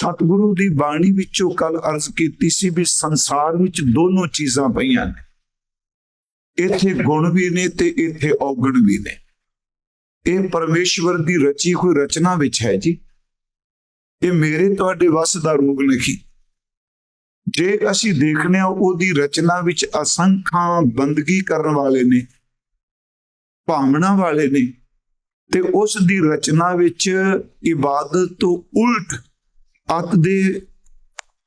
ਸਤਿਗੁਰੂ ਦੀ ਬਾਣੀ ਵਿੱਚੋਂ ਕੱਲ ਅਰਜ਼ ਕੀਤੀ ਸੀ ਵੀ ਸੰਸਾਰ ਵਿੱਚ ਦੋਨੋਂ ਚੀਜ਼ਾਂ ਪਈਆਂ ਨੇ। ਇੱਥੇ ਗੁਣ ਵੀ ਨੇ ਤੇ ਇੱਥੇ ਔਗਣ ਵੀ ਨੇ। ਇਹ ਪਰਮੇਸ਼ਵਰ ਦੀ ਰਚੀ ਹੋਈ ਰਚਨਾ ਵਿੱਚ ਹੈ ਜੀ। ਇਹ ਮੇਰੇ ਤੁਹਾਡੇ ਵੱਸ ਦਾ ਰੋਗ ਨਹੀਂ। ਜੇ ਅਸੀਂ ਦੇਖਨੇ ਆ ਉਹਦੀ ਰਚਨਾ ਵਿੱਚ ਅਸੰਖਾਂ ਬੰਦਗੀ ਕਰਨ ਵਾਲੇ ਨੇ, ਭਾਵਨਾ ਵਾਲੇ ਨੇ ਤੇ ਉਸ ਦੀ ਰਚਨਾ ਵਿੱਚ ਇਬਾਦਤ ਤੋਂ ਉਲਟ ਅਤ ਦੇ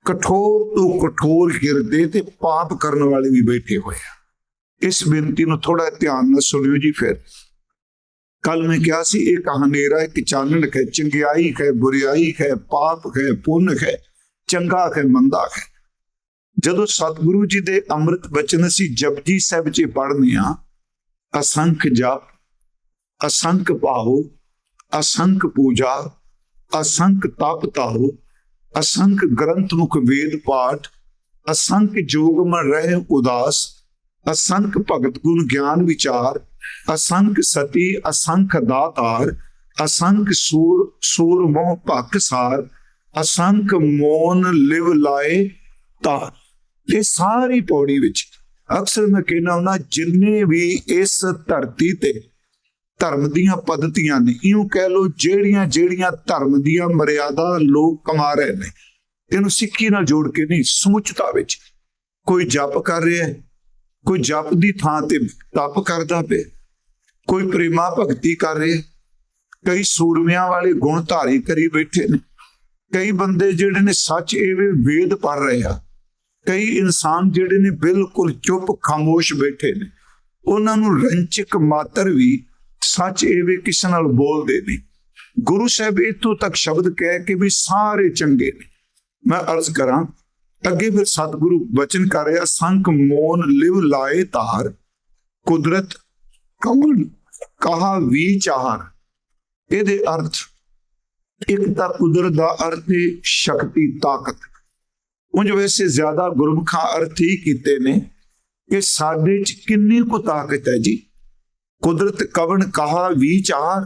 ਕਠੋਰ ਤੋਂ ਕਠੋਰ ਹਿਰਦੇ ਤੇ ਪਾਪ ਕਰਨ ਵਾਲੇ ਵੀ ਬੈਠੇ ਹੋਏ ਆ। ਇਸ ਬੇਨਤੀ ਨੂੰ ਥੋੜਾ ਧਿਆਨ ਨਾਲ ਸੁਣਿਓ ਜੀ ਫਿਰ। ਕੱਲ ਮੈਂ ਕਿਹਾ ਸੀ, ਇਹ ਕਹਾਣੇਰਾ ਇੱਕ ਚਾਨਣ ਹੈ ਚੰਗਿਆਈ ਹੈ ਬੁਰੀਾਈ ਹੈ ਪਾਪ ਹੈ ਪੁੰਨ ਹੈ ਚੰਗਾ ਹੈ ਮੰਦਾ ਹੈ ਜਦੋਂ ਸਤਿਗੁਰੂ ਜੀ ਦੇ ਅੰਮ੍ਰਿਤ ਬਚਨ ਅਸੀਂ ਜਪਜੀ ਸਾਹਿਬ 'ਚ ਪੜ੍ਹਨੇ ਆ, ਅਸੰਖ ਜਪ, ਅਸੰਖ ਪਾਹੋ ਅਸੰਖ ਪੂਜਾ, ਅਸੰਖ ਤਪ ਤਾਹੋ ਅਸੰਖ ਗ੍ਰੰਥ ਮੁਖ ਵੇਦ ਪਾਠ, ਅਸੰਖ ਜੋਗ ਮਨ ਰਹਿ ਉਦਾਸ, ਅਸੰਖ ਭਗਤ ਗੁਣ ਗਿਆਨ ਵਿਚਾਰ, ਅਸੰਖ ਸਤੀ, ਅਸੰਖ ਦਾਤਾਰ, ਅਸੰਖ ਸੂਰ ਸੂਰ ਮੋਹ ਭਕ ਸਾਰ, ਅਸੰਖ ਮੋਨ ਲਿਵ ਲਾਏ ਤਾਰ। ਇਹ ਸਾਰੀ ਪੌੜੀ ਵਿੱਚ ਅਕਸਰ ਮੈਂ ਕਹਿੰਦਾ ਹੁੰਦਾ, ਜਿੰਨੇ ਵੀ ਇਸ ਧਰਤੀ ਤੇ ਧਰਮ ਦੀਆਂ ਪद्धਤੀਆਂ ਨੇ। ਇਉਂ ਕਹਿ ਲੋ ਜਿਹੜੀਆਂ ਜਿਹੜੀਆਂ ਧਰਮ ਦੀਆਂ ਮਰਿਆਦਾ ਲੋਕ ਕਮਾ ਰਹੇ ਨੇ, ਇਹਨੂੰ ਸਿੱਖੀ ਨਾਲ ਜੋੜ ਕੇ ਨਹੀਂ, ਸਮੁੱਚਤਾ ਵਿੱਚ ਕੋਈ ਜਪ ਕਰ ਰਿਹਾ ਹੈ, ਕੋਈ ਜਪ ਦੀ ਥਾਂ ਤੇ ਤਪ ਕਰਦਾ ਪਿਆ ਕੋਈ ਪ੍ਰੇਮਾ ਭਗਤੀ ਕਰ ਰਿਹਾ ਕਈ ਸੂਰਮਿਆਂ ਵਾਲੇ ਗੁਣ ਧਾਰੀ ਕਰੀ ਬੈਠੇ ਨੇ, ਕਈ ਬੰਦੇ ਜਿਹੜੇ ਨੇ ਸੱਚ ਇਹ ਵੇਦ ਪੜ ਰਹੇ ਆ, ਕਈ ਇਨਸਾਨ ਜਿਹੜੇ ਨੇ ਬਿਲਕੁਲ ਚੁੱਪ ਖਾਮੋਸ਼ ਬੈਠੇ ਨੇ, ਉਹਨਾਂ ਨੂੰ ਰੰਚਕ ਮਾਤਰ ਵੀ ਸੱਚ ਇਹ ਵੀ ਕਿਸੇ ਨਾਲ ਬੋਲਦੇ ਨਹੀਂ। ਗੁਰੂ ਸਾਹਿਬ ਇਤੋਂ ਤੱਕ ਸ਼ਬਦ ਕਹਿ ਕੇ ਵੀ ਸਾਰੇ ਚੰਗੇ ਨੇ। ਮੈਂ ਅਰਜ਼ ਕਰਾਂ, ਅੱਗੇ ਫਿਰ ਸਤਿਗੁਰੂ ਬਚਨ ਕਰ ਰਿਹਾ ਸੰਕ ਮੋਨ ਲਿਵ ਲਾਏ ਤਾਰ ਕੁਦਰਤ ਕਮਲ ਕਹਾ ਵਿਚਾਰ ਇਹਦੇ ਅਰਥ, ਇੱਕ ਤਾਂ ਕੁਦਰਤ ਦਾ ਅਰਥ ਹੈ ਸ਼ਕਤੀ, ਤਾਕਤ। ਉਂਝ ਵੈਸੇ ਜ਼ਿਆਦਾ ਗੁਰਮੁਖਾਂ ਅਰਥ ਹੀ ਕੀਤੇ ਨੇ ਕਿ ਸਾਡੇ ਚ ਕਿੰਨੀ ਕੁ ਤਾਕਤ ਹੈ ਜੀ। ਕੁਦਰਤ ਕਵਣ ਕਹਾ ਵਿਚਾਰ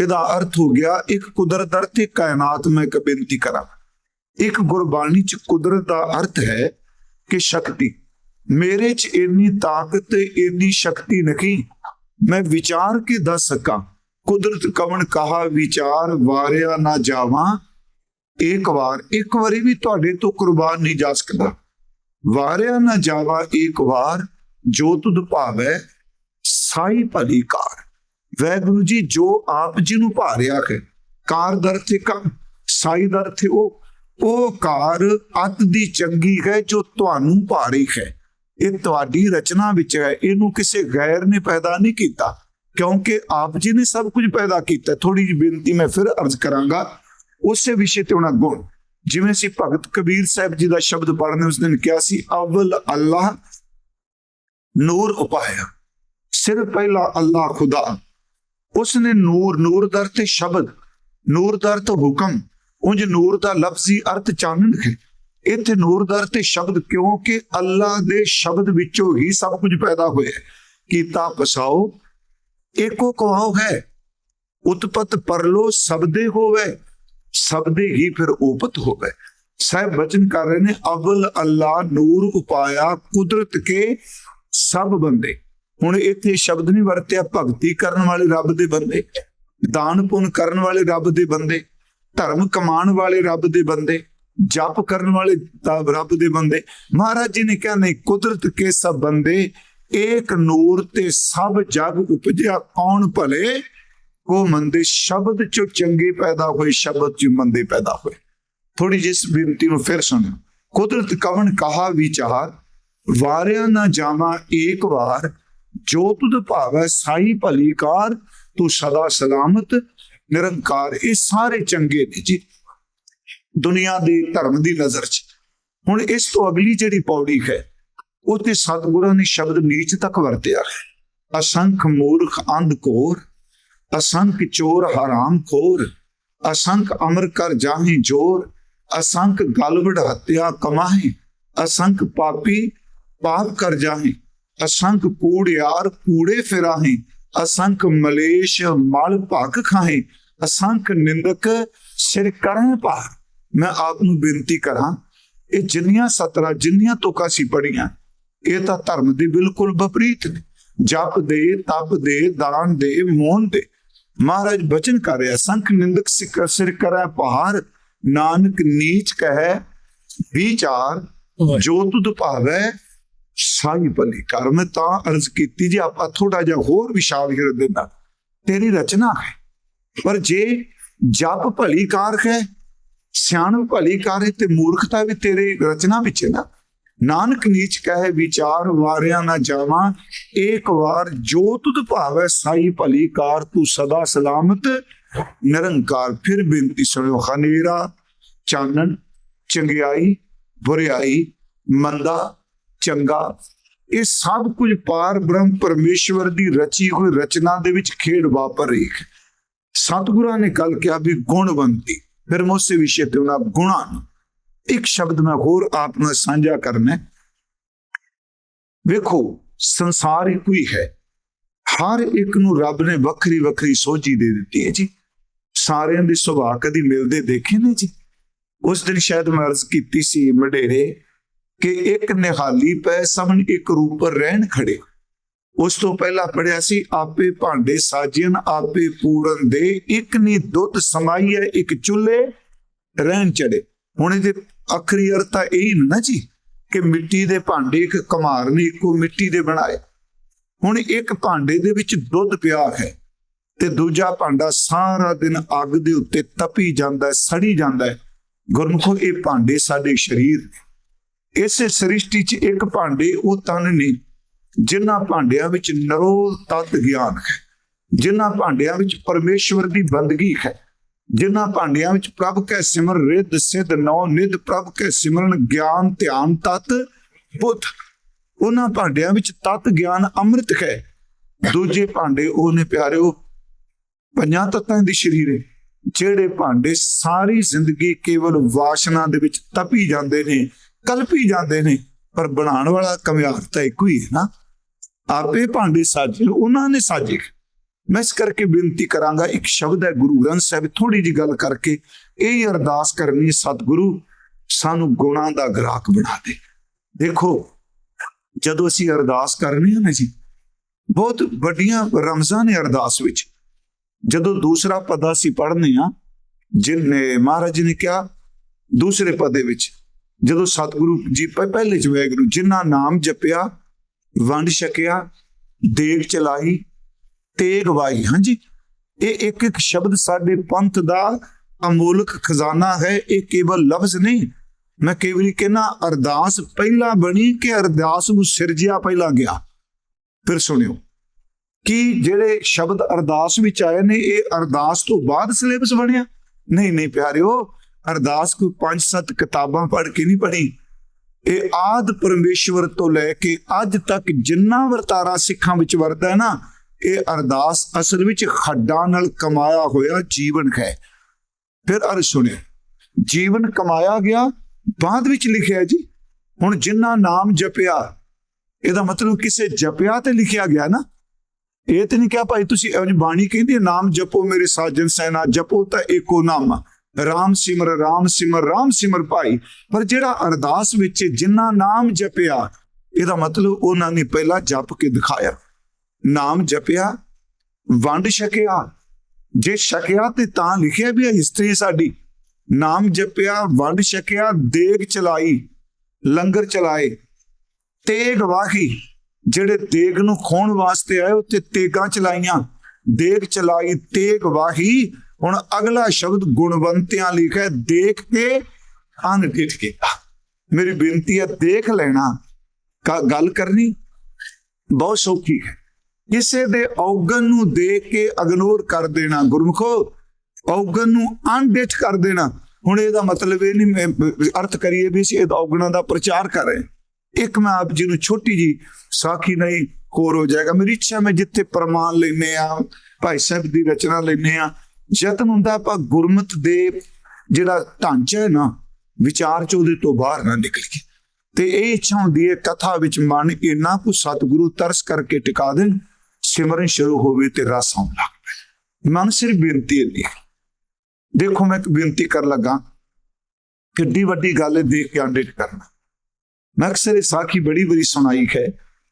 ਇਹਦਾ ਅਰਥ ਹੋ ਗਿਆ, ਇੱਕ ਕੁਦਰਤ ਅਰਥ ਹੈ, ਕਾਇਨਾਤ ਮੈਂ ਇੱਕ ਬੇਨਤੀ ਕਰਾਂ। ਇੱਕ ਗੁਰਬਾਣੀ ਚ ਕੁਦਰਤ ਦਾ ਅਰਥ ਹੈ ਕਿ ਸ਼ਕਤੀ। ਮੇਰੇ ਚ ਇੰਨੀ ਤਾਕਤ ਇੰਨੀ ਸ਼ਕਤੀ ਨਹੀਂ। ਮੈਂ ਵਿਚਾਰ ਕੇ ਦੱਸ ਸਕਾਂ, ਕੁਦਰਤ ਕਵਣ ਕਹਾ ਵਿਚਾਰ ਵਾਰਿਆ ਨਾ ਜਾਵਾਂ। ਇੱਕ ਵਾਰ, ਇੱਕ ਵਾਰੀ ਵੀ ਤੁਹਾਡੇ ਤੋਂ ਕੁਰਬਾਨ ਨਹੀਂ ਜਾ ਸਕਦਾ। ਵਾਰਿਆ ਨਾ ਜਾਵਾ ਇੱਕ ਵਾਰ, ਜੋ ਤੁਧ ਭਾਵੈ ਸਾਈ ਭਲੀ ਕਾਰ। ਵੈਗੁਰੂ ਜੀ, ਜੋ ਆਪ ਜੀ ਨੂੰ ਭਾਰਿਆ ਹੈ, ਕਾਰ ਦਰਥੇ ਕੰਮ, ਸਾਈ ਦਰਥੇ ਉਹ ਉਹ ਕਾਰ ਅਤ ਦੀ ਚੰਗੀ ਹੈ, ਜੋ ਤੁਹਾਨੂੰ ਭਾਰੀ ਹੈ। ਇਹ ਤੁਹਾਡੀ ਰਚਨਾ ਵਿੱਚ ਹੈ, ਇਹਨੂੰ ਕਿਸੇ ਗੈਰ ਨੇ ਪੈਦਾ ਨਹੀਂ ਕੀਤਾ, ਕਿਉਂਕਿ ਆਪ ਜੀ ਨੇ ਸਭ ਕੁਝ ਪੈਦਾ ਕੀਤਾ। ਥੋੜੀ ਜਿਹੀ ਬੇਨਤੀ ਮੈਂ ਫਿਰ ਅਰਜ਼ ਕਰਾਂਗਾ, ਉਸੇ ਵਿਸ਼ੇ ਤੇ ਉਹਨਾਂ ਗੁਣ। ਜਿਵੇਂ ਸੀ ਭਗਤ ਕਬੀਰ ਸਾਹਿਬ ਜੀ ਦਾ ਸ਼ਬਦ ਪੜ੍ਹਨੇ, ਉਸ ਦਿਨ ਕਿਹਾ ਸੀ, ਅਵਲ ਅੱਲਾਹ ਨੂਰ ਉਪਾਇਆ। ਸਿਰ ਪਹਿਲਾ ਅੱਲਾ ਖੁਦਾ। ਉਸਨੇ ਨੂਰ ਨੂਰ ਦਰ ਤੇ ਸ਼ਬਦ, ਨੂਰ ਦਰ ਤੇ ਹੁਕਮ, ਉਂਝ ਨੂਰ ਦਾ ਲਫ਼ਜ਼ੀ ਅਰਥ ਚਾਨਣ ਹੈ। ਇੱਥੇ ਨੂਰ ਦਰ ਤੇ ਸ਼ਬਦ ਕਿਉਂਕਿ ਅੱਲਾਹ ਦੇ ਸ਼ਬਦ ਵਿੱਚੋਂ ਹੀ ਸਭ ਕੁਝ ਪੈਦਾ ਹੋਇਆ ਕੀਤਾ ਪਸਾਓ, ਏਕੋ ਕਵਾਉ ਹੈ। ਉਤਪਤ ਪਰਲੋ ਸਬਦੇ ਹੋਵੇ, ਸਬਦੇ ਹੀ ਫਿਰ ਉਪਤ ਹੋਵੇ। ਸਾਹਿਬ ਬਚਨ ਕਰ ਰਹੇ ਨੇ, ਅਵਲ ਅੱਲਾ ਨੂਰ ਉਪਾਇਆ ਕੁਦਰਤ ਕੇ ਸਭ ਬੰਦੇ। ਹੁਣ ਇੱਥੇ ਸ਼ਬਦ ਨਹੀਂ ਵਰਤਿਆ, ਭਗਤੀ ਕਰਨ ਵਾਲੇ ਰੱਬ ਦੇ ਬੰਦੇ, ਦਾਨ ਪੁੰਨ ਕਰਨ ਵਾਲੇ ਰੱਬ ਦੇ ਬੰਦੇ, ਧਰਮ ਕਮਾਉਣ ਵਾਲੇ ਰੱਬ ਦੇ ਬੰਦੇ, ਜਪ ਕਰਨ ਵਾਲੇ ਰੱਬ ਦੇ ਬੰਦੇ। ਮਹਾਰਾਜ ਜੀ ਨੇ ਕਿਹਾ, ਨਹੀਂ, ਕੁਦਰਤ ਕੇ ਸਭ ਬੰਦੇ, ਏਕ ਨੂਰ ਤੇ ਸਭ ਜਗ ਉਪਜਿਆ, ਕੌਣ ਭਲੇ? ਕੋ ਮੰਦੇ ਸ਼ਬਦ ਚੋਂ ਚੰਗੇ ਪੈਦਾ ਹੋਏ, ਸ਼ਬਦ ਚ ਮੰਦੇ ਪੈਦਾ ਹੋਏ। ਥੋੜੀ ਜਿਸ ਬੇਨਤੀ ਨੂੰ ਫਿਰ ਸੁਣੋ। ਕੁਦਰਤ ਕਵਣ ਕਹਾ ਵਿਚਾਰ ਵਾਰਿਆ ਨਾ ਜਾਵਾ ਏਕ ਵਾਰ ਜੋ ਤੁਧ ਭਾਵੈ ਸਾਈ ਭਲੀ ਕਾਰ, ਤੂੰ ਸਦਾ ਸਲਾਮਤ, ਨਿਰੰਕਾਰ, ਇਹ ਸਾਰੇ ਚੰਗੇ ਨੇ ਜੀ। ਦੁਨੀਆ ਦੇ ਧਰਮ ਦੀ ਨਜ਼ਰ 'ਚ। ਹੁਣ ਇਸ ਤੋਂ ਅਗਲੀ ਜਿਹੜੀ ਪੌੜੀ ਹੈ, ਉਹ ਤੇ ਸਤਿਗੁਰਾਂ ਨੇ ਸ਼ਬਦ ਨੀਚ ਤੱਕ ਵਰਤਿਆ ਹੈ। ਅਸੰਖ ਮੂਰਖ ਅੰਧ ਕੋਰ ਅਸੰਖ ਚੋਰ ਹਰਾਮ ਖੋਰ, ਅਸੰਖ ਅਮਰ ਕਰ ਜਾਹੇ ਜੋਰ, ਅਸੰਖ ਗਲਵੜ ਹੱਤਿਆ ਕਮਾਹੇ, ਅਸੰਖ ਪਾਪੀ ਪਾਪ ਕਰ ਜਾਹੇ। ਅਸੰਖ ਕੂੜਿਆਰ ਕੂੜੇ ਫਿਰਾਹੇ ਅਸੰਖ ਮਲੇਸ਼ ਮਲ ਭਗ ਖਾਹੇ ਅਸੰਖ ਨਿੰਦਕ ਸਿਰ ਕਰਹਿ ਪਾਰ ਮੈਂ ਆਪ ਨੂੰ ਬੇਨਤੀ ਕਰਾਂ ਇਹ ਜਿੰਨੀਆਂ ਸਤਰਾਂ ਜਿੰਨੀਆਂ ਤੁਕਾਂ ਸੀ ਪੜੀਆਂ ਇਹ ਤਾਂ ਧਰਮ ਦੇ ਬਿਲਕੁਲ ਵਿਪਰੀਤ ਨੇ। ਜਪ ਦੇ ਤਪ ਦੇ ਦਾਨ ਦੇ ਮੋਹਨ ਦੇ। ਮਹਾਰਾਜ ਬਚਨ ਕਰ ਰਿਹਾ ਸੰਖ ਨਿੰਦਕ ਸਿਰ ਕਰੈ ਪਹਾਰ ਨਾਨਕ ਨੀਚ ਕਹੈ ਵਿਚਾਰ ਜੋ ਤੁਧ ਭਾਵੈ ਸਾਈ ਭਲੀ ਕਰ ਮੈਂ ਤਾਂ ਅਰਜ਼ ਕੀਤੀ ਜੇ ਆਪਾਂ ਥੋੜਾ ਜਿਹਾ ਹੋਰ ਵਿਸ਼ਾਲ ਹਿਰਦੇ ਨਾਲ। ਤੇਰੀ ਰਚਨਾ ਹੈ। ਪਰ ਜੇ ਜਪ ਭਲੀ ਕਾਰ ਹੈ, ਸਿਆਣਪ ਭਲੀ ਕਾਰ ਤੇ ਮੂਰਖਤਾ ਵੀ ਤੇਰੇ ਰਚਨਾ ਵਿੱਚ ਹੈ ਨਾ। ਨਾਨਕ ਨੀਚ ਕਹੇ, ਵਿਚਾਰ ਵਾਰਿਆਂ ਨਾ ਜਾਵਾਂ। ਏਕ ਵਾਰ ਜੋ ਤੁਧ ਭਾਵੈ ਸਾਈ ਭਲੀ ਕਾਰ, ਤੂੰ ਸਦਾ ਸਲਾਮਤ, ਨਿਰੰਕਾਰ। ਫਿਰ ਬੇਨਤੀ ਸੁਣਿਓ, ਹਨੇਰਾ, ਚਾਨਣ, ਚੰਗਿਆਈ, ਬੁਰਿਆਈ, ਮੰਦਾ ਚੰਗਾ। ਇਹ ਸਭ ਕੁਝ ਪਾਰ ਬ੍ਰਹਮ ਪਰਮੇਸ਼ਵਰ ਦੀ ਰਚੀ ਹੋਈ ਰਚਨਾ ਦੇ ਵਿੱਚ ਖੇਡ ਵਾਪਰ ਰਹੀ ਹੈ। ਸਤਿਗੁਰਾਂ ਨੇ ਕੱਲ ਕਿਹਾ ਵੀ ਗੁਣਵੰਤੀ। ਫਿਰ ਮੈਂ ਵਿਸ਼ੇ ਤੇ ਉਹਨਾਂ ਗੁਣਾਂ ਨੂੰ ਇੱਕ ਸ਼ਬਦ ਮੈਂ ਹੋਰ ਆਪ ਨਾਲ ਸਾਂਝਾ ਕਰਨਾ ਵੇਖੋ, ਸੰਸਾਰ ਇੱਕੋ ਹੀ ਹੈ। ਹਰ ਇੱਕ ਨੂੰ ਰੱਬ ਨੇ ਵੱਖਰੀ ਵੱਖਰੀ ਸੋਝੀ ਦੇ ਦਿੱਤੀ ਹੈ ਜੀ। ਸਾਰਿਆਂ ਦੇ ਸੁਭਾਅ ਕਦੀ ਮਿਲਦੇ ਦੇਖੇ ਨੇ ਜੀ। ਉਸ ਦਿਨ ਸ਼ਾਇਦ ਮੈਂ ਅਰਜ਼ ਕੀਤੀ ਸੀ ਮਡੇਰੇ ਕਿ ਇੱਕ ਨਿਹਾਲੀ ਪੈ ਸਭਨ ਇੱਕ ਰੂਪ ਰਹਿਣ ਖੜੇ। ਉਸ ਤੋਂ ਪਹਿਲਾਂ ਪੜਿਆ ਸੀ, ਆਪੇ ਭਾਂਡੇ ਸਾਜਨ ਆਪੇ ਪੂਰਨ ਦੇ, ਇੱਕ ਨੀ ਦੁੱਧ ਸਮਾਈ ਹੈ ਇੱਕ ਚੁੱਲ੍ਹੇ ਰਹਿਣ ਚੜੇ। ਹੁਣ ਇਹਦੇ ਅਖਰੀ ਅਰਥ ਤਾਂ ਇਹ ਨਾ ਜੀ, ਕਿ ਮਿੱਟੀ ਦੇ ਭਾਂਡੇ ਇੱਕ ਕੁਮਾਰ ਨੇ, ਇੱਕੋ ਮਿੱਟੀ ਦੇ ਬਣਾਏ। ਹੁਣ ਇੱਕ ਭਾਂਡੇ ਦੇ ਵਿੱਚ ਦੁੱਧ ਪਿਆ ਹੈ ਤੇ ਦੂਜਾ ਭਾਂਡਾ ਸਾਰਾ ਦਿਨ ਅੱਗ ਦੇ ਉੱਤੇ ਤਪੀ ਜਾਂਦਾ, ਸੜੀ ਜਾਂਦਾ ਹੈ। ਗੁਰਮੁਖੋ, ਇਹ ਭਾਂਡੇ ਸਾਡੇ ਸਰੀਰ ਨੇ। ਇਸ ਸ੍ਰਿਸ਼ਟੀ 'ਚ ਇੱਕ ਭਾਂਡੇ ਉਹ ਤਨ ਨੇ, ਜਿਨ੍ਹਾਂ ਭਾਂਡਿਆਂ ਵਿੱਚ ਨਰੋ ਤਤ ਗਿਆਨ ਹੈ, ਜਿਨ੍ਹਾਂ ਭਾਂਡਿਆਂ ਵਿੱਚ ਪਰਮੇਸ਼ਵਰ ਦੀ ਬੰਦਗੀ ਹੈ, ਜਿਨ੍ਹਾਂ ਭਾਂਡਿਆਂ ਵਿੱਚ ਪ੍ਰਭ ਕੈ ਸਿਮਰ ਰਿੱਧ ਸਿੱਧ ਨੌ ਨਿਧ, ਪ੍ਰਭ ਕੈ ਸਿਮਰਨ ਗਿਆਨ ਧਿਆਨ ਤਤ ਬੁੱਧ। ਉਹਨਾਂ ਭਾਂਡਿਆਂ ਵਿੱਚ ਤਤ ਗਿਆਨ ਅੰਮ੍ਰਿਤ ਹੈ। ਦੂਜੇ ਭਾਂਡੇ ਉਹ ਨੇ ਪਿਆਰਿਓ, ਪੰਜਾਂ ਤੱਤਾਂ ਦੀ ਸ਼ਰੀਰ ਹੈ ਜਿਹੜੇ ਭਾਂਡੇ ਸਾਰੀ ਜ਼ਿੰਦਗੀ ਕੇਵਲ ਵਾਸ਼ਨਾ ਦੇ ਵਿੱਚ ਤਪੀ ਜਾਂਦੇ ਨੇ ਕਲਪੀ ਜਾਂਦੇ ਨੇ, ਪਰ ਬਣਾਉਣ ਵਾਲਾ ਕਮਿਆਰ ਤਾਂ ਇੱਕੋ ਹੀ ਹੈ ਨਾ। ਆਪੇ ਭਾਂਡੇ ਸਾਜੇ ਉਹਨਾਂ ਨੇ ਸਾਜੇ। ਮੈਂ ਇਸ ਕਰਕੇ ਬੇਨਤੀ ਕਰਾਂਗਾ, ਇੱਕ ਸ਼ਬਦ ਹੈ ਗੁਰੂ ਗ੍ਰੰਥ ਸਾਹਿਬ ਥੋੜੀ ਜੀ ਗੱਲ ਕਰਕੇ, ਇਹ ਹੀ ਅਰਦਾਸ ਕਰਨੀ ਸਤਿਗੁਰੂ ਸਾਨੂੰ ਗੁਣਾਂ ਦਾ ਗ੍ਰਾਹਕ ਬਣਾ ਦੇ। ਦੇਖੋ, ਜਦੋਂ ਅਸੀਂ ਅਰਦਾਸ ਕਰਨੀ ਹੈ ਨਾ ਜੀ, ਬਹੁਤ ਵੱਡੀਆਂ ਰਮਜ਼ਾਂ ਨੇ ਅਰਦਾਸ ਵਿੱਚ। ਜਦੋਂ ਦੂਸਰਾ ਪਦ ਅਸੀਂ ਪੜ੍ਹਨੇ ਆ ਜਿਨੇ ਮਹਾਰਾਜ ਨੇ ਕਿਹਾ, ਦੂਸਰੇ ਪਦ ਦੇ ਵਿੱਚ ਜਦੋਂ ਸਤਿਗੁਰੂ ਜੀ ਪਹਿਲੇ ਚ ਵੈਗੁਰੂ ਜਿਨ੍ਹਾਂ ਨਾਮ ਜਪਿਆ, ਵੰਡ ਛਕਿਆ, ਦੇਗ ਚਲਾਈ ਤੇਗ ਵਾਈ ਹਾਂਜੀ, ਇਹ ਇੱਕ ਇੱਕ ਸ਼ਬਦ ਸਾਡੇ ਪੰਥ ਦਾ ਅਮੋਲਕ ਖਜ਼ਾਨਾ ਹੈ, ਇਹ ਕੇਵਲ ਲਫ਼ਜ਼ ਨਹੀਂ। ਮੈਂ ਕਈ ਵਾਰੀ ਕਹਿੰਦਾ, ਅਰਦਾਸ ਪਹਿਲਾਂ ਬਣੀ ਕਿ ਅਰਦਾਸ ਨੂੰ ਸਿਰਜਿਆ ਪਹਿਲਾਂ ਗਿਆ? ਫਿਰ ਸੁਣਿਓ, ਕਿ ਜਿਹੜੇ ਸ਼ਬਦ ਅਰਦਾਸ ਵਿੱਚ ਆਏ ਨੇ, ਇਹ ਅਰਦਾਸ ਤੋਂ ਬਾਅਦ ਸਿਲੇਬਸ ਬਣਿਆ? ਨਹੀਂ ਨਹੀਂ ਪਿਆਰਿਓ ਅਰਦਾਸ ਕੋਈ ਪੰਜ ਸੱਤ ਕਿਤਾਬਾਂ ਪੜ੍ਹ ਕੇ ਨਹੀਂ ਪੜ੍ਹੀ। ਇਹ ਆਦ ਪਰਮੇਸ਼ਵਰ ਤੋਂ ਲੈ ਕੇ ਅੱਜ ਤੱਕ ਜਿੰਨਾ ਵਰਤਾਰਾ ਸਿੱਖਾਂ ਵਿੱਚ ਵਰਦਾ ਹੈ ਨਾ, ਇਹ ਅਰਦਾਸ ਅਸਲ ਵਿੱਚ ਖੱਡਾਂ ਨਾਲ ਕਮਾਇਆ ਹੋਇਆ ਜੀਵਨ ਹੈ। ਫਿਰ ਅਰ ਸੁਣਿਆ ਜੀਵਨ ਕਮਾਇਆ ਗਿਆ, ਬਾਅਦ ਵਿੱਚ ਲਿਖਿਆ ਜੀ, ਹੁਣ ਜਿੰਨਾ ਨਾਮ ਜਪਿਆ, ਇਹਦਾ ਮਤਲਬ ਕਿਸੇ ਜਪਿਆ ਤੇ ਲਿਖਿਆ ਗਿਆ ਨਾ। ਇਹ ਤੇ ਨਹੀਂ ਕਿਹਾ ਭਾਈ ਤੁਸੀਂ ਇੰਜ ਬਾਣੀ ਕਹਿੰਦੀ, ਨਾਮ ਜਪੋ ਮੇਰੇ ਸਾਜਨ ਸੈਨਾ, ਜਪੋ ਤਾਂ ਏਕੋ ਨਾਮ ਰਾਮ ਸਿਮਰ ਰਾਮ ਸਿਮਰ ਰਾਮ ਸਿਮਰ ਭਾਈ। ਪਰ ਜਿਹੜਾ ਅਰਦਾਸ ਵਿੱਚ ਜਿੰਨਾ ਨਾਮ ਜਪਿਆ, ਇਹਦਾ ਮਤਲਬ ਉਹਨਾਂ ਨੇ ਪਹਿਲਾਂ ਜਪ ਕੇ ਦਿਖਾਇਆ। ਨਾਮ ਜਪਿਆ, ਵੰਡ ਛਕਿਆ। ਜੇ ਛਕਿਆ ਤੇ ਤਾਂ ਲਿਖਿਆ ਵੀ ਹੈ ਹਿਸਟਰੀ ਸਾਡੀ। ਨਾਮ ਜਪਿਆ, ਵੰਡ ਛਕਿਆ, ਦੇਗ ਚਲਾਈ, ਲੰਗਰ ਚਲਾਏ। ਤੇਗ ਵਾਹੀ, ਜਿਹੜੇ ਤੇਗ ਨੂੰ ਖੋਣ ਵਾਸਤੇ ਆਏ ਉੱਤੇ ਤੇਗਾਂ ਚਲਾਈਆਂ। ਦੇਗ ਚਲਾਈ, ਤੇਗ ਵਾਹੀ ਹੁਣ ਅਗਲਾ ਸ਼ਬਦ ਗੁਣਵੰਤਿਆਂ ਲਿਖਿਆ ਦੇਖ ਕੇ ਅਨ ਡਿਠ ਕੇ। ਮੇਰੀ ਬੇਨਤੀ ਹੈ, ਦੇਖ ਲੈਣਾ। ਗੱਲ ਕਰਨੀ ਬਹੁਤ ਸੌਖੀ ਹੈ। ਕਿਸੇ ਦੇ ਔਗਣ ਨੂੰ ਦੇਖ ਕੇ ਇਗਨੋਰ ਕਰ ਦੇਣਾ, ਗੁਰਮੁਖੋ, ਔਗਣ ਨੂੰ ਅਣਡਿਠ ਕਰ ਦੇਣਾ। ਹੁਣ ਇਹਦਾ ਮਤਲਬ ਇਹ ਨਹੀਂ, ਮੈਂ, ਅਰਥ ਕਰੀਏ ਵੀ ਅਸੀਂ ਇਹ ਔਗਣਾਂ ਦਾ ਪ੍ਰਚਾਰ ਕਰ ਰਹੇ ਇੱਕ ਮੈਂ ਆਪ ਜੀ ਨੂੰ ਛੋਟੀ ਜੀ ਸਾਖੀ ਨਹੀਂ ਕੋਰ ਹੋ ਜਾਏਗਾ। ਮੇਰੀ ਇੱਛਾ ਮੈਂ ਜਿੱਥੇ ਪ੍ਰਮਾਣ ਲੈਨੇ ਆ ਭਾਈ ਸਾਹਿਬ ਦੀ ਰਚਨਾ ਲੈਨੇ ਆ ਯਤਨ ਹੁੰਦਾ ਆਪਾਂ ਗੁਰਮਤ ਦੇ ਜਿਹੜਾ ਢਾਂਚਾ ਹੈ ਨਾ, ਵਿਚਾਰ ਚ ਉਹਦੇ ਤੋਂ ਬਾਹਰ ਨਾ ਨਿਕਲੀਏ। ਤੇ ਇਹ ਇੱਛਾ ਹੁੰਦੀ ਹੈ, ਕਥਾ ਵਿੱਚ ਮਨ ਇੰਨਾ ਕੁ ਸਤਿਗੁਰੂ ਤਰਸ ਕਰਕੇ ਟਿਕਾ ਦੇਣ, ਸਿਮਰਨ ਸ਼ੁਰੂ ਹੋਵੇ ਤੇ ਰਸ ਆਉਣ ਲੱਗ ਪਏ। ਮਨ ਸਿਰ ਬੇਨਤੀ ਹੈ ਦੇਖੋ, ਮੈਂ ਇੱਕ ਬੇਨਤੀ ਕਰਨ ਲੱਗਾ, ਕਿੱਡੀ ਵੱਡੀ ਗੱਲ ਹੈ, ਦੇਖ ਕੇ ਅੰਡਿਟ ਕਰਨਾ। ਮੈਂ ਅਕਸਰ ਇਹ ਸਾਖੀ ਬੜੀ ਬੜੀ ਸੁਣਾਈ ਹੈ,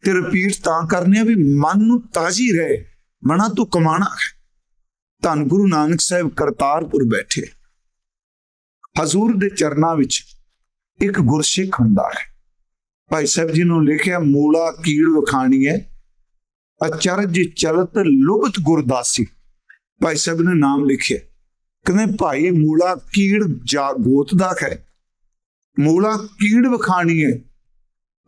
ਤੇ ਰਿਪੀਟ ਤਾਂ ਕਰਨੇ ਆ ਵੀ ਮਨ ਨੂੰ ਤਾਜ਼ੀ ਰਹੇ, ਮਨਾ ਤੂੰ ਕਮਾਣਾ ਹੈ। ਧੰਨ ਗੁਰੂ ਨਾਨਕ ਸਾਹਿਬ ਕਰਤਾਰਪੁਰ ਬੈਠੇ। ਹਜ਼ੂਰ ਦੇ ਚਰਨਾਂ ਵਿੱਚ ਇੱਕ ਗੁਰਸਿੱਖ ਹੁੰਦਾ ਹੈ। ਭਾਈ ਸਾਹਿਬ ਜੀ ਨੂੰ ਲਿਖਿਆ, ਮੂਲਾ ਕੀੜ ਵਖਾਣੀ ਹੈ ਅਚਰਜ ਚਲਤ ਲੁਬਤ ਗੁਰਦਾਸੀ। ਭਾਈ ਸਾਹਿਬ ਨੇ ਨਾਮ ਲਿਖਿਆ। ਕਹਿੰਦੇ, ਭਾਈ, ਮੂਲਾ ਕੀੜ ਜਾ ਦਾ ਹੈ। ਮੂਲਾ ਕੀੜ ਵਖਾਣੀ ਹੈ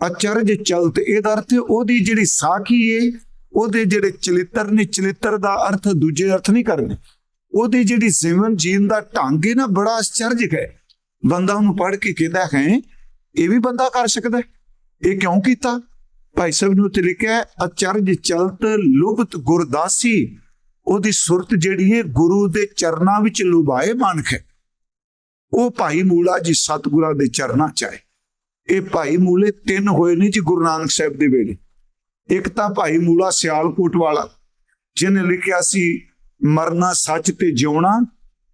ਅਚਰਜ ਚਲਤ, ਇਹਦਾ ਅਰਥ ਉਹਦੀ ਜਿਹੜੀ ਸਾਖੀ ਏ ਉਹਦੇ ਜਿਹੜੇ ਚਲਿੱਤਰ ਨੇ, ਚਲਿੱਤਰ ਦਾ ਅਰਥ ਦੂਜੇ ਅਰਥ ਨਹੀਂ ਕਰਨੇ। ਉਹਦੀ ਜਿਹੜੀ ਜੀਵਨ ਜੀਣ ਦਾ ਢੰਗ ਹੈ ਨਾ ਬੜਾ ਅਚਰਜਕ ਹੈ। ਬੰਦਾ ਉਹਨੂੰ ਪੜ੍ਹ ਕੇ ਕਹਿੰਦਾ, ਹੈ, ਇਹ ਵੀ ਬੰਦਾ ਕਰ ਸਕਦਾ ਇਹ ਕਿਉਂ ਕੀਤਾ? ਭਾਈ ਸਾਹਿਬ ਨੇ ਉੱਤੇ ਲਿਖਿਆ ਅਚਰਜ ਚਲਤ ਲੁਭਤ ਗੁਰਦਾਸੀ। ਉਹਦੀ ਸੁਰਤ ਜਿਹੜੀ ਹੈ, ਗੁਰੂ ਦੇ ਚਰਨਾਂ ਵਿੱਚ ਲੁਭਾਏ ਮਾਨਕ ਹੈ। ਉਹ ਭਾਈ ਮੂਲਾ ਜੀ ਸਤਿਗੁਰਾਂ ਦੇ ਚਰਨਾਂ ਚ ਆਏ। ਇਹ ਭਾਈ ਮੂਲੇ ਤਿੰਨ ਹੋਏ ਨੇ ਜੀ ਗੁਰੂ ਨਾਨਕ ਸਾਹਿਬ ਦੇ ਵੇਲੇ। ਇੱਕ ਤਾਂ ਭਾਈ ਮੂਲਾ ਸਿਆਲਕੋਟ ਵਾਲਾ, ਜਿਹਨੇ ਲਿਖਿਆ ਸੀ, ਮਰਨਾ ਸੱਚ ਤੇ ਜਿਉਣਾ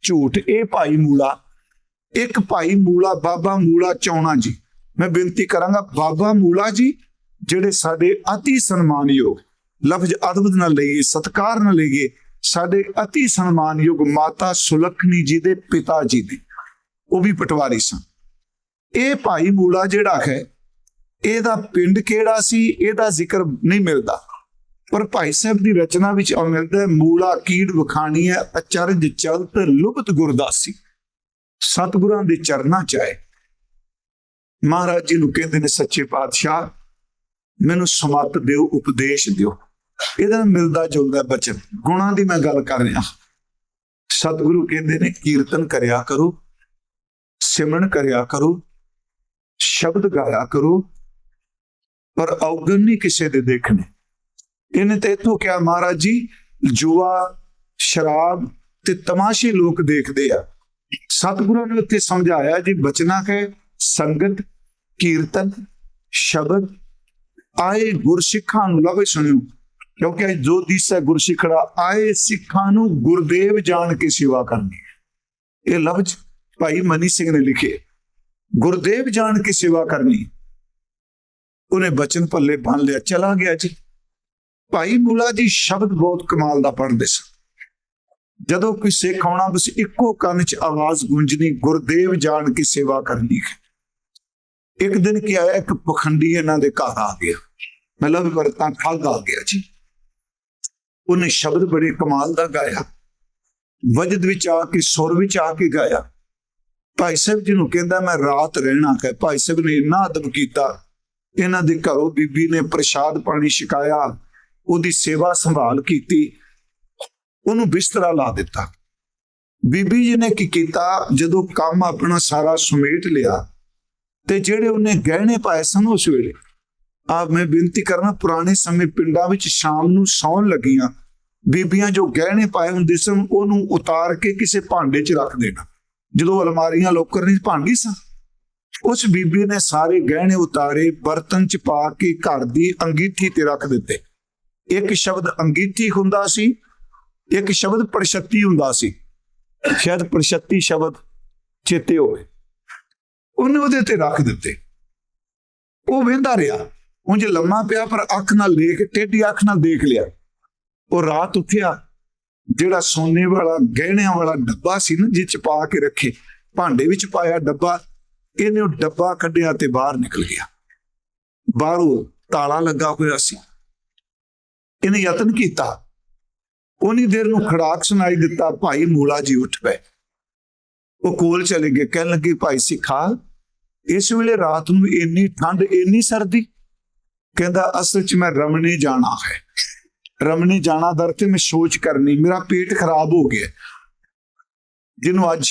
ਝੂਠ, ਇਹ ਭਾਈ ਮੂਲਾ। ਇੱਕ ਭਾਈ ਮੂਲਾ, ਬਾਬਾ ਮੂਲਾ ਚੌਣਾ ਜੀ। ਮੈਂ ਬੇਨਤੀ ਕਰਾਂਗਾ, ਬਾਬਾ ਮੂਲਾ ਜੀ, ਜਿਹੜੇ ਸਾਡੇ ਅਤੀ ਸਨਮਾਨਯੋਗ, ਲਫ਼ਜ਼ ਅਦਬ ਨਾਲ ਲਈਏ, ਸਤਕਾਰ ਨਾਲ ਲਈਏ, ਸਾਡੇ ਅਤੀ ਸਨਮਾਨਯੋਗ ਮਾਤਾ ਸੁਲਖਣੀ ਜੀ ਦੇ ਪਿਤਾ ਜੀ ਦੇ, ਉਹ ਵੀ ਪਟਵਾਰੀ ਸਨ। ਇਹ ਭਾਈ ਮੂਲਾ ਜਿਹੜਾ ਹੈ ਇਹਦਾ ਪਿੰਡ ਕਿਹੜਾ ਸੀ? ਇਹਦਾ ਜ਼ਿਕਰ ਨਹੀਂ ਮਿਲਦਾ। ਪਰ ਭਾਈ ਸਾਹਿਬ ਦੀ ਰਚਨਾ ਵਿੱਚ ਆ ਮਿਲਦਾ ਹੈ, ਮੂਲਾ ਕੀੜ ਵਖਾਣੀ ਹੈ, ਅਚਰਜ ਚਲਤ ਲੁਬਤ ਗੁਰਦਾਸੀ। ਸਤਿਗੁਰਾਂ ਦੇ ਚਰਨਾਂ ਚ ਆਏ। ਮਹਾਰਾਜ ਜੀ ਨੂੰ ਕਹਿੰਦੇ ਨੇ, ਸੱਚੇ ਪਾਤਸ਼ਾਹ, ਮੈਨੂੰ ਸਮਤ ਦਿਓ, ਉਪਦੇਸ਼ ਦਿਓ। ਇਹਦਾ ਮਿਲਦਾ ਜੁਲਦਾ ਬਚਨ। ਗੁਣਾਂ ਦੀ ਮੈਂ ਗੱਲ ਕਰ ਰਿਹਾ। ਸਤਿਗੁਰੂ ਕਹਿੰਦੇ ਨੇ, ਕੀਰਤਨ ਕਰਿਆ ਕਰੋ, ਸਿਮਰਨ ਕਰਿਆ ਕਰੋ, ਸ਼ਬਦ ਗਾਇਆ ਕਰੋ ਪਰ ਔਗਣ ਨਹੀਂ ਕਿਸੇ ਦੇ ਦੇਖਣੇ। ਇਹਨੇ ਤੇ ਇਥੋਂ ਕਿਹਾ, ਮਹਾਰਾਜ ਜੀ, ਜੂਆ, ਸ਼ਰਾਬ ਤੇ ਤਮਾਸ਼ੇ ਲੋਕ ਦੇਖਦੇ ਆ। ਸਤਿਗੁਰੂ ਨੇ ਉੱਥੇ ਸਮਝਾਇਆ ਜੀ, ਬਚਨਾ ਹੈ ਸੰਗਤ, ਕੀਰਤਨ, ਸ਼ਬਦ, ਆਏ ਗੁਰਸਿੱਖਾਂ ਨੂੰ। ਲਵੇ ਸੁਣਿਓ, ਕਿਉਂਕਿ ਅੱਜ ਜੋ ਦਿਸਾ ਗੁਰਸਿੱਖੜਾ, ਆਏ ਸਿੱਖਾਂ ਨੂੰ ਗੁਰਦੇਵ ਜਾਣ ਕੇ ਸੇਵਾ ਕਰਨੀ ਇਹ ਲਫ਼ਜ਼ ਭਾਈ ਮਨੀ ਸਿੰਘ ਨੇ ਲਿਖੇ। ਗੁਰਦੇਵ ਜਾਣ ਕੇ ਸੇਵਾ ਕਰਨੀ ਉਹਨੇ ਬਚਨ ਪੱਲੇ ਬੰਨ ਲਿਆ, ਚਲਾ ਗਿਆ ਜੀ। ਭਾਈ ਮੂਲਾ ਜੀ ਸ਼ਬਦ ਬਹੁਤ ਕਮਾਲ ਦਾ ਪੜ੍ਹਦੇ ਸਨ। ਜਦੋਂ ਕੋਈ ਸਿੱਖ ਆਉਣਾ ਬਸ ਇੱਕੋ ਕੰਨ 'ਚ ਆਵਾਜ਼ ਗੂੰਜਣੀ, ਗੁਰਦੇਵ ਜਾਣ ਕੇ ਸੇਵਾ ਕਰਨੀ। ਹੈ ਇੱਕ ਦਿਨ ਕੀ ਆਇਆ, ਇੱਕ ਪਖੰਡੀ ਇਹਨਾਂ ਦੇ ਘਰ ਆ ਗਿਆ। ਮਤਲਬ ਵਰਤਾਂ ਠੱਗ ਆ ਗਿਆ ਜੀ। ਉਹਨੇ ਸ਼ਬਦ ਬੜੇ ਕਮਾਲ ਦਾ ਗਾਇਆ। ਵਜਦ ਵਿੱਚ ਆ ਕੇ, ਸੁਰ ਵਿੱਚ ਆ ਕੇ ਗਾਇਆ। ਭਾਈ ਸਾਹਿਬ ਜੀ ਨੂੰ ਕਹਿੰਦਾ, ਮੈਂ ਰਾਤ ਰਹਿਣਾ ਹੈ। ਭਾਈ ਸਾਹਿਬ ਨੇ ਇੰਨਾ ਅਦਬ ਕੀਤਾ। ਇਹਨਾਂ ਦੇ ਘਰੋਂ ਬੀਬੀ ਨੇ ਪ੍ਰਸ਼ਾਦ ਪਾਣੀ ਛਕਾਇਆ, ਉਹਦੀ ਸੇਵਾ ਸੰਭਾਲ ਕੀਤੀ, ਉਹਨੂੰ ਬਿਸਤਰਾ ਲਾ ਦਿੱਤਾ। ਬੀਬੀ ਜੀ ਨੇ ਕੀ ਕੀਤਾ? ਜਦੋਂ ਕੰਮ ਆਪਣਾ ਸਾਰਾ ਸਮੇਟ ਲਿਆ ਤੇ ਜਿਹੜੇ ਉਹਨੇ ਗਹਿਣੇ ਪਾਏ ਸਨ ਉਸ ਵੇਲੇ ਆ ਮੈਂ ਬੇਨਤੀ ਕਰਨਾ, ਪੁਰਾਣੇ ਸਮੇਂ ਪਿੰਡਾਂ ਵਿੱਚ ਸ਼ਾਮ ਨੂੰ ਸੌਣ ਲੱਗੀਆਂ, ਬੀਬੀਆਂ ਜੋ ਗਹਿਣੇ ਪਾਏ ਹੁੰਦੇ ਸਨ, ਉਹਨੂੰ ਉਤਾਰ ਕੇ ਕਿਸੇ ਭਾਂਡੇ 'ਚ ਰੱਖ ਦੇਣਾ। ਜਦੋਂ ਅਲਮਾਰੀਆਂ ਲੋਕਰ ਨਹੀਂ ਭਾਂਡੀ ਸਨ ਉਸ ਬੀਬੀ ਨੇ ਸਾਰੇ ਗਹਿਣੇ ਉਤਾਰੇ, ਬਰਤਨ 'ਚ ਪਾ ਕੇ ਘਰ ਦੀ ਅੰਗੀਠੀ ਤੇ ਰੱਖ ਦਿੱਤੇ। ਇੱਕ ਸ਼ਬਦ ਅੰਗੀਠੀ ਹੁੰਦਾ ਸੀ, ਇੱਕ ਸ਼ਬਦ ਪ੍ਰਸ਼ਤੀ ਹੁੰਦਾ ਸੀ। ਸ਼ਾਇਦ ਪ੍ਰਸ਼ਤੀ ਸ਼ਬਦ ਚੇਤੇ ਹੋਵੇ। ਉਹਨੇ ਉਹਦੇ ਤੇ ਰੱਖ ਦਿੱਤੇ। ਉਹ ਵੇਂਦਾ ਰਿਹਾ। ਉਂਝ ਲੰਮਾ ਪਿਆ, ਪਰ ਅੱਖ ਨਾਲ ਦੇਖ, ਟੇਢੀ ਅੱਖ ਨਾਲ ਦੇਖ ਲਿਆ। ਉਹ ਰਾਤ ਉੱਠਿਆ। ਜਿਹੜਾ ਸੋਨੇ ਵਾਲਾ, ਗਹਿਣਿਆਂ ਵਾਲਾ ਡੱਬਾ ਸੀ ਨਾ, ਜਿਹ ਚ ਪਾ ਕੇ ਰੱਖੇ, ਭਾਂਡੇ ਵਿੱਚ ਪਾਇਆ ਡੱਬਾ ਇਹਨੇ ਉਹ ਡੱਬਾ ਕੱਢਿਆ ਤੇ ਬਾਹਰ ਨਿਕਲ ਗਿਆ। ਬਾਹਰੋਂ ਤਾਲਾ ਲੱਗਾ ਹੋਇਆ ਸੀ। ਇਹਨੇ ਯਤਨ ਕੀਤਾ। ਉਨੀ ਦੇਰ ਨੂੰ ਖੜਾਕ ਸੁਣਾਈ ਦਿੱਤਾ, ਭਾਈ ਮੂਲਾ ਜੀ ਉੱਠ ਪਏ। ਉਹ ਕੋਲ ਚਲੇ ਗਏ। ਕਹਿਣ ਲੱਗੇ, ਭਾਈ ਸਿੱਖਾ, ਇਸ ਵੇਲੇ ਰਾਤ ਨੂੰ ਇੰਨੀ ਠੰਡ, ਇੰਨੀ ਸਰਦੀ? ਕਹਿੰਦਾ, ਅਸਲ 'ਚ ਮੈਂ ਰਮਣੇ ਜਾਣਾ ਹੈ। ਰਮਣੇ ਜਾਣਾ ਦਰ ਤੇ ਮੈਂ ਸੋਚ ਕਰਨੀ, ਮੇਰਾ ਪੇਟ ਖਰਾਬ ਹੋ ਗਿਆ। ਜਿਹਨੂੰ ਅੱਜ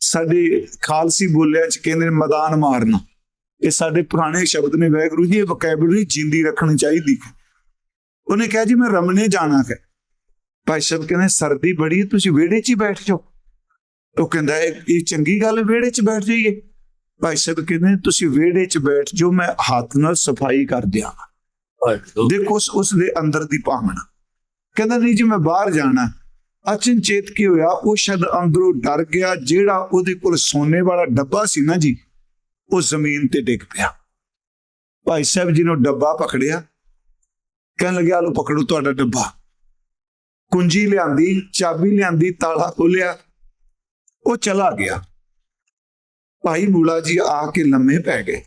ਸਾਡੇ ਖਾਲਸੀ ਬੋਲਿਆ ਚ ਕਹਿੰਦੇ ਮੈਦਾਨ ਮਾਰਨਾ। ਇਹ ਸਾਡੇ ਪੁਰਾਣੇ ਸ਼ਬਦ ਨੇ ਵੈਗਰੂ ਜੀ ਇਹ ਵੋਕੈਬਲਰੀ ਜਿੰਦੀ ਰੱਖਣੀ ਚਾਹੀਦੀ। ਹੈ ਉਹਨੇ ਕਿਹਾ ਜੀ ਮੈਂ ਰਮਣੇ ਜਾਣਾ ਹੈ। ਭਾਈ ਸਾਹਿਬ ਕਹਿੰਦੇ ਸਰਦੀ ਬੜੀ ਹੈ, ਤੁਸੀਂ ਵਿਹੜੇ 'ਚ ਹੀ ਬੈਠ ਜਾਓ। ਉਹ ਕਹਿੰਦਾ ਇਹ ਚੰਗੀ ਗੱਲ ਵਿਹੜੇ 'ਚ ਬੈਠ ਜਾਈਏ। ਭਾਈ ਸਾਹਿਬ ਕਹਿੰਦੇ ਤੁਸੀਂ ਵਿਹੜੇ 'ਚ ਬੈਠ ਜਾਓ ਮੈਂ ਹੱਥ ਨਾਲ ਸਫ਼ਾਈ ਕਰ ਦਿਆਂ। ਦੇਖੋ ਉਸ ਉਸ ਦੇ ਅੰਦਰ ਦੀ ਭਾਵਨਾ। ਕਹਿੰਦਾ ਨਹੀਂ ਜੀ ਮੈਂ ਬਾਹਰ ਜਾਣਾ। ਅਚਨਚੇਤ ਕੀ ਹੋਇਆ? ਉਹ ਸ਼ਾਇਦ ਅੰਦਰੋਂ ਡਰ ਗਿਆ, ਜਿਹੜਾ ਉਹਦੇ ਕੋਲ ਸੋਨੇ ਵਾਲਾ ਡੱਬਾ ਸੀ ਨਾ ਜੀ, ਉਹ ਜ਼ਮੀਨ ਤੇ ਡਿੱਗ ਪਿਆ। ਭਾਈ ਸਾਹਿਬ ਜੀ ਨੂੰ ਡੱਬਾ ਪਕੜਿਆ। ਕਹਿਣ ਲੱਗਿਆ ਲੋ ਪਕੜੋ ਤੁਹਾਡਾ ਡੱਬਾ। ਕੁੰਜੀ ਲਿਆਂਦੀ, ਚਾਬੀ ਲਿਆਂਦੀ, ਤਾਲਾ ਖੋਲਿਆ ਉਹ ਚਲਾ ਗਿਆ। ਭਾਈ ਮੂਲਾ ਜੀ ਆ ਕੇ ਲੰਮੇ ਪੈ ਗਏ।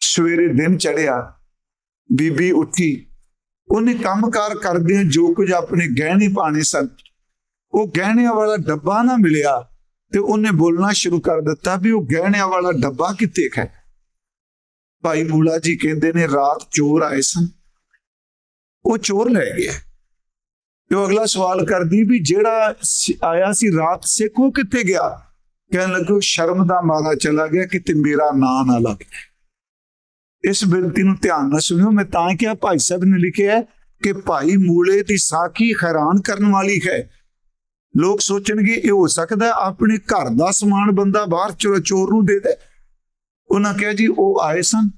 ਸਵੇਰੇ ਦਿਨ ਚੜਿਆ ਬੀਬੀ ਉੱਠੀ। ਉਹਨੇ ਕੰਮਕਾਰ ਕਰਦੇ ਜੋ ਕੁਝ ਆਪਣੇ ਗਹਿਣੇ ਪਾਣੇ ਸਨ ਉਹ ਗਹਿਣਿਆਂ ਵਾਲਾ ਡੱਬਾ ਨਾ ਮਿਲਿਆ ਤੇ ਉਹਨੇ ਬੋਲਣਾ ਸ਼ੁਰੂ ਕਰ ਦਿੱਤਾ ਵੀ ਉਹ ਗਹਿਣਿਆਂ ਵਾਲਾ ਡੱਬਾ ਕਿੱਥੇ ਹੈ ਭਾਈ ਮੂਲਾ ਜੀ ਕਹਿੰਦੇ ਨੇ ਰਾਤ ਚੋਰ ਆਏ ਸਨ। ਉਹ ਚੋਰ ਲੈ ਗਿਆ ਤੇ ਉਹ ਅਗਲਾ ਸਵਾਲ ਕਰਦੀ ਵੀ ਜਿਹੜਾ ਆਇਆ ਸੀ ਰਾਤ ਸਿੱਖ ਉਹ ਕਿੱਥੇ ਗਿਆ? ਕਹਿਣ ਲੱਗੋ ਸ਼ਰਮ ਦਾ ਮਾਰਾ ਚਲਾ ਗਿਆ ਕਿਤੇ ਮੇਰਾ ਨਾਂ ਨਾ ਲੱਗ ਇਸ ਬੇਨਤੀ ਨੂੰ ਧਿਆਨ ਨਾਲ ਸੁਣਿਓ, ਮੈਂ ਤਾਂ ਕਿਹਾ ਭਾਈ ਸਾਹਿਬ ਨੇ ਲਿਖਿਆ ਕਿ ਭਾਈ ਮੂਲੇ ਦੀ ਸਾਖੀ ਹੈਰਾਨ ਕਰਨ ਵਾਲੀ ਹੈ। ਲੋਕ ਸੋਚਣਗੇ, ਇਹ ਹੋ ਸਕਦਾ ਆਪਣੇ ਘਰ ਦਾ ਸਮਾਨ ਬੰਦਾ ਬਾਹਰ ਚੋਰ ਚੋਰ ਨੂੰ ਦੇ ਦੇ। ਉਹਨਾਂ ਕਿਹਾ ਜੀ, ਉਹ ਆਏ ਸਨ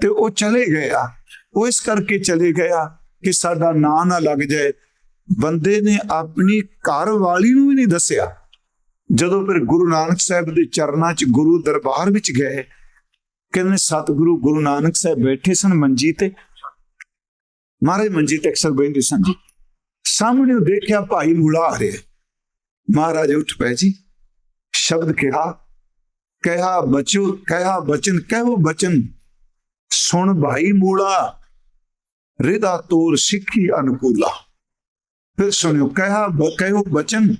ਤੇ ਉਹ ਚਲੇ ਗਏ ਆ। ਉਹ ਇਸ ਕਰਕੇ ਚਲੇ ਗਿਆ ਕਿ ਸਾਡਾ ਨਾਂ ਨਾ ਲੱਗ ਜਾਏ। ਬੰਦੇ ਨੇ ਆਪਣੀ ਘਰ ਵਾਲੀ ਨੂੰ ਵੀ ਨਹੀਂ ਦੱਸਿਆ। ਜਦੋਂ ਫਿਰ ਗੁਰੂ ਨਾਨਕ ਸਾਹਿਬ ਦੇ ਚਰਨਾਂ 'ਚ ਗੁਰੂ ਦਰਬਾਰ ਵਿੱਚ ਗਏ, ਕਹਿੰਦੇ ਸਤਿਗੁਰੂ ਗੁਰੂ ਨਾਨਕ ਸਾਹਿਬ ਬੈਠੇ ਸਨ ਮੰਜੀ ਤੇ। ਮਹਾਰਾਜ ਮੰਜੀ ਤੇ ਅਕਸਰ ਬੈਠਦੇ ਸਨ ਜੀ। ਸਾਹਮਣੇ ਉਹ ਦੇਖਿਆ ਭਾਈ ਮੂਲਾ ਆ ਰਿਹਾ। ਮਹਾਰਾਜ ਉੱਠ ਪਏ ਜੀ, ਸ਼ਬਦ ਕਿਹਾ ਕਹਿਆ ਬਚੋ ਕਹਿਆ ਬਚਨ ਕਹਿਓ ਬਚਨ? ਸੁਣ ਭਾਈ ਮੂਲਾ ਰਿਦਾ ਤੋਰ ਸਿੱਖੀ ਅਨੁਕੂਲਾ। ਫਿਰ ਸੁਣਿਓ ਕਹਿਆ ਬ- ਕਹਿਓ ਬਚਨ?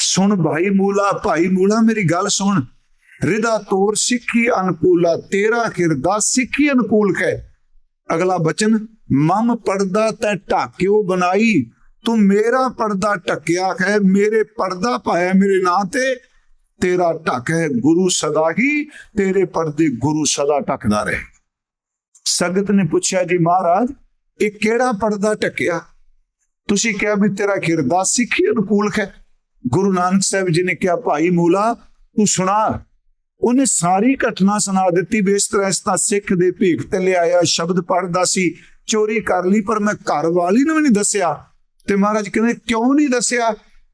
ਸੁਣ ਭਾਈ ਮੂਲਾ ਭਾਈ ਮੂਲਾ, ਮੇਰੀ ਗੱਲ ਸੁਣ। ਰਿਦਾ ਤੋਰ ਸਿੱਖੀ ਅਨੁਕੂਲਾ, ਤੇਰਾ ਕਿਰਦਾ ਸਿੱਖੀ ਅਨੁਕੂਲ ਹੈ ਅਗਲਾ ਬਚਨ, ਮਮ ਪਰਦਾ ਤੈ ਢਾਕਿਓ ਬਣਾਈ। ਤੂੰ ਮੇਰਾ ਪਰਦਾ ਟਕਿਆ ਹੈ, ਮੇਰੇ ਪਰਦਾ ਪਾਇਆ ਮੇਰੇ ਨਾਂ ਤੇ। ਤੇਰਾ ਢੱਕ ਹੈ ਗੁਰੂ ਸਦਾ ਹੀ, ਤੇਰੇ ਪਰਦੇ ਗੁਰੂ ਸਦਾ ਟਕਦਾ ਰਹੇ। ਸੰਗਤ ਨੇ ਪੁੱਛਿਆ, ਜੀ ਮਹਾਰਾਜ, ਇਹ ਕਿਹੜਾ ਪਰਦਾ ਟਕਿਆ ਤੁਸੀਂ ਕਿਹਾ ਵੀ ਤੇਰਾ ਕਿਰਦਾ ਸਿੱਖੀ ਅਨੁਕੂਲ ਹੈ। ਗੁਰੂ ਨਾਨਕ ਸਾਹਿਬ ਜੀ ਨੇ ਕਿਹਾ, ਭਾਈ ਮੂਲਾ, ਤੂੰ ਸੁਣਾ, ਉਹਨੇ ਸਾਰੀ ਘਟਨਾ ਸੁਣਾ ਦਿੱਤੀ ਵੀ ਇਸ ਤਰ੍ਹਾਂ ਇਸ ਤਾਂ ਸਿੱਖ ਦੇ ਭੀਖ ਤੇ ਲਿਆਇਆ, ਸ਼ਬਦ ਪੜਦਾ ਸੀ, ਚੋਰੀ ਕਰ ਲਈ, ਪਰ ਮੈਂ ਘਰ ਵਾਲੀ ਨੂੰ ਵੀ ਨਹੀਂ ਦੱਸਿਆ। ਤੇ ਮਹਾਰਾਜ ਕਹਿੰਦੇ, ਕਿਉਂ ਨਹੀਂ ਦੱਸਿਆ?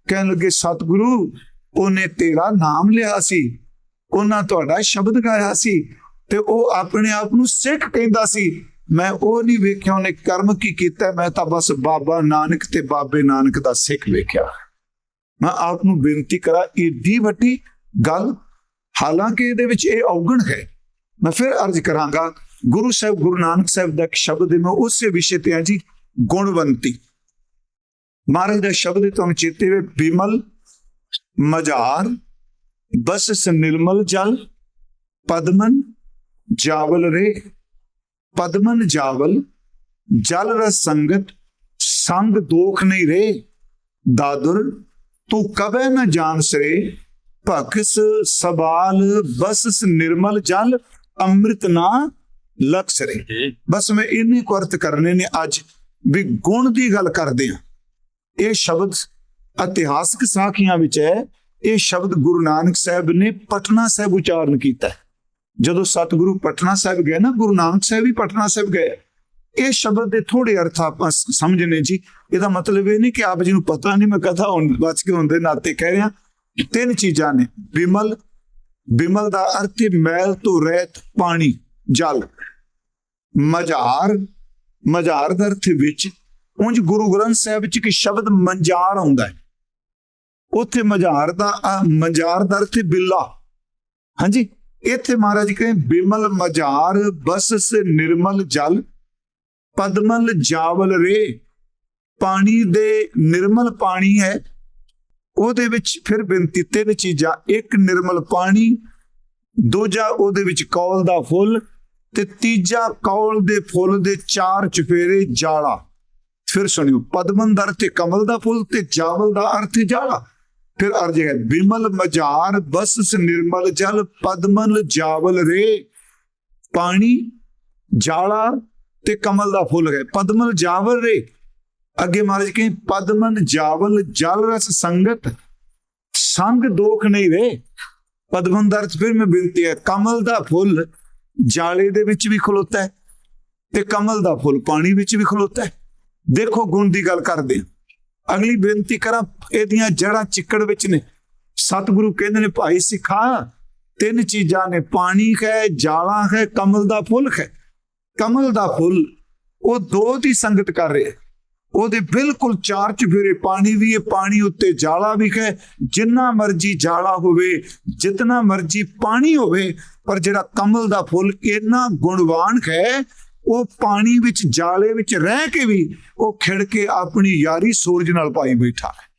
ਕਹਿਣ ਲੱਗੇ, ਸਤਿਗੁਰੂ, ਉਹਨੇ ਤੇਰਾ ਨਾਮ ਲਿਆ ਸੀ। ਉਹਨਾਂ ਤੁਹਾਡਾ ਸ਼ਬਦ ਗਾਇਆ ਸੀ ਤੇ ਉਹ ਆਪਣੇ ਆਪ ਨੂੰ ਸਿੱਖ ਕਹਿੰਦਾ ਸੀ। ਮੈਂ ਉਹ ਨਹੀਂ ਵੇਖਿਆ, ਉਹਨੇ ਕਰਮ ਕੀ ਕੀਤਾ। ਮੈਂ ਤਾਂ ਬਸ ਬਾਬਾ ਨਾਨਕ ਤੇ ਬਾਬੇ ਨਾਨਕ ਦਾ ਸਿੱਖ ਵੇਖਿਆ। ਮੈਂ ਆਪ ਨੂੰ ਬੇਨਤੀ ਕਰਾਂ, ਏਡੀ ਵੱਡੀ ਗੱਲ, ਹਾਲਾਂਕਿ ਇਹਦੇ ਵਿੱਚ ਇਹ ਔਗਣ ਹੈ। ਮੈਂ ਫਿਰ ਅਰਜ਼ ਕਰਾਂਗਾ, ਗੁਰੂ ਸਾਹਿਬ, ਗੁਰੂ ਨਾਨਕ ਸਾਹਿਬ ਦਾ ਇੱਕ ਸ਼ਬਦ ਹੈ ਮੈਂ ਉਸੇ ਵਿਸ਼ੇ ਤੇ ਆ ਜੀ, ਗੁਣਵੰਤੀ। ਮਹਾਰਾਜ ਦਾ ਸ਼ਬਦ ਤੁਹਾਨੂੰ ਚੇਤੇ ਵੇ ਬਿਮਲ ਮਝਾਰ ਬਸ ਨਿਰਮਲ ਜਲ ਪਦਮਨ ਜਾਵਲ ਰੇ ਪਦਮਨ ਜਾਵਲ ਜਲ ਰਸ ਸੰਗਤ ਸੰਗ ਦੋਖ ਨਹੀਂ ਰੇ ਦਾਦੁਰ ਤੂੰ ਕਬੈ ਨ ਜਾਣ ਸਰੇ ਭਖਸ ਸਵਾਲ ਬਸਸ ਨਿਰਮਲ ਜਲ ਅੰਮ੍ਰਿਤ ਨਾ ਲਕਸ ਰੇ ਬਸ ਮੈਂ ਇੰਨੀ ਕੁ ਅਰਥ ਕਰਨੇ ਨੇ ਅੱਜ ਵੀ ਗੁਣ ਦੀ ਗੱਲ ਕਰਦੇ ਆ। ਇਹ ਸ਼ਬਦ ਇਤਿਹਾਸਕ ਸਾਖੀਆਂ ਵਿੱਚ ਹੈ। ਇਹ ਸ਼ਬਦ ਗੁਰੂ ਨਾਨਕ ਸਾਹਿਬ ਨੇ ਪਟਨਾ ਸਾਹਿਬ ਉਚਾਰਨ ਕੀਤਾ ਜਦੋਂ ਸਤਿਗੁਰੂ ਪਟਨਾ ਸਾਹਿਬ ਗਏ ਨਾ, ਗੁਰੂ ਨਾਨਕ ਸਾਹਿਬ ਵੀ ਪਟਨਾ ਸਾਹਿਬ ਗਏ। ਇਹ ਸ਼ਬਦ ਦੇ ਥੋੜੇ ਅਰਥ ਆਪਾਂ ਸ- ਸਮਝਣੇ ਜੀ। ਇਹਦਾ ਮਤਲਬ ਇਹ ਨਹੀਂ ਕਿ ਆਪ ਜੀ ਨੂੰ ਪਤਾ ਨਹੀਂ, ਮੈਂ ਕਥਾ ਹੁਣ ਬਚ ਕੇ ਹੁੰਦੇ ਨਾਤੇ ਕਹਿ ਰਿਹਾ। ਤਿੰਨ ਚੀਜ਼ਾਂ ਨੇ। ਬਿਮਲ ਬਿਮਲ ਦਾ ਅਰਥ ਹੈ ਮੈਲ ਤੋਂ ਰਹਿਤ ਪਾਣੀ, ਜਲ। ਮਝਾਰ ਮਝਾਰ ਦਾ ਅਰਥ ਵਿੱਚ। ਉਂਝ ਗੁਰੂ ਗ੍ਰੰਥ ਸਾਹਿਬ ਵਿੱਚ ਇੱਕ ਸ਼ਬਦ ਮੰਜਾਰ ਆਉਂਦਾ ਹੈ। ਉੱਥੇ ਮਝਾਰ ਦਾ ਮੰਜਾਰ ਦਾ ਅਰਥ ਬਿੱਲਾ। ਹਾਂਜੀ? ਇੱਥੇ ਮਹਾਰਾਜ ਕਹਿੰਦੇ ਬਿਮਲ ਮਝਾਰ ਬਸਸ ਨਿਰਮਲ ਜਲ, ਪਦਮਲ ਜਾਵਲ ਰੇ। ਪਾਣੀ ਦੇ ਨਿਰਮਲ ਪਾਣੀ ਹੈ। ਉਹਦੇ ਵਿੱਚ ਫਿਰ ਬੇਨਤੀ, ਤਿੰਨ ਚੀਜ਼ਾਂ। ਇੱਕ ਨਿਰਮਲ ਪਾਣੀ, ਦੂਜਾ ਉਹਦੇ ਵਿੱਚ ਕੌਲ ਦਾ ਫੁੱਲ, ਤੇ ਤੀਜਾ ਕੌਲ ਦੇ ਫੁੱਲ ਦੇ ਚਾਰ ਚਫੇਰੇ ਜਾਲਾ। ਫਿਰ ਸੁਣਿਓ, ਪਦਮਨ ਦਾ ਅਰਥ ਕਮਲ ਦਾ ਫੁੱਲ ਤੇ ਜਾਵਲ ਦਾ ਅਰਥ ਹੈ ਜਾਲਾ। ਫਿਰ ਅਰਜ ਹੈ, ਬਿਮਲ ਮਝਾਰ ਬਸਸ ਨਿਰਮਲ ਜਲ, ਪਦਮਨ ਜਾਵਲ ਰੇ। ਪਾਣੀ, ਜਾਲਾ ਤੇ ਕਮਲ ਦਾ ਫੁੱਲ ਹੈ। ਪਦਮਲ ਜਾਵਲ ਰੇ। ਅੱਗੇ ਮਹਾਰਾਜ ਕਹਿੰਦੇ ਪਦਮਨ ਜਾਵਲ ਜਲ ਰਸ ਸੰਗਤ। ਸੰਗ ਦੋਖ ਨਹੀਂ ਰੇ। ਪਦਮਨ ਦਾ ਅਰਥ ਫਿਰ ਮੈਂ ਬੇਨਤੀ ਹੈ, ਕਮਲ ਦਾ ਫੁੱਲ ਜਾਲੇ ਦੇ ਵਿੱਚ ਵੀ ਖਲੋਤਾ ਹੈ ਤੇ ਕਮਲ ਦਾ ਫੁੱਲ ਪਾਣੀ ਵਿੱਚ ਵੀ ਖਲੋਤਾ ਹੈ। ਦੇਖੋ ਗੁਣ ਦੀ ਗੱਲ ਕਰਦੇ ਹਾਂ। ਅਗਲੀ ਬੇਨਤੀ ਕਰਾਂ, ਇਹਦੀਆਂ ਜੜਾਂ ਚਿੱਕੜ ਵਿੱਚ ਨੇ। ਸਤਿਗੁਰੂ ਕਹਿੰਦੇ ਨੇ, ਭਾਈ ਸਿੱਖਾ, ਤਿੰਨ ਚੀਜ਼ਾਂ ਨੇ, ਪਾਣੀ ਹੈ, ਜਾਲਾ ਹੈ, ਕਮਲ ਦਾ ਫੁੱਲ ਹੈ। ਕਮਲ ਦਾ ਫੁੱਲ, ਉਹ ਦੋ ਦੀ ਸੰਗਤ ਕਰ ਰਿਹਾ ਉਹਦੇ ਬਿਲਕੁਲ ਚਾਰ ਚੁਫੇਰੇ ਪਾਣੀ ਵੀ ਹੈ, ਪਾਣੀ ਉੱਤੇ ਜਾਲਾ ਵੀ ਹੈ। ਜਿੰਨਾ ਮਰਜ਼ੀ ਜਾਲਾ ਹੋਵੇ ਜਿੰਨਾ ਮਰਜ਼ੀ ਪਾਣੀ ਹੋਵੇ, ਪਰ ਜਿਹੜਾ ਕਮਲ ਦਾ ਫੁੱਲ, ਇੰਨਾ ਗੁਣਵਾਨ ਹੈ ਉਹ ਪਾਣੀ ਵਿੱਚ ਜਾਲੇ ਵਿੱਚ ਰਹਿ ਕੇ ਵੀ ਉਹ ਖਿੜ ਕੇ ਆਪਣੀ ਯਾਰੀ ਸੂਰਜ ਨਾਲ ਪਾਈ ਬੈਠਾ ਹੈ।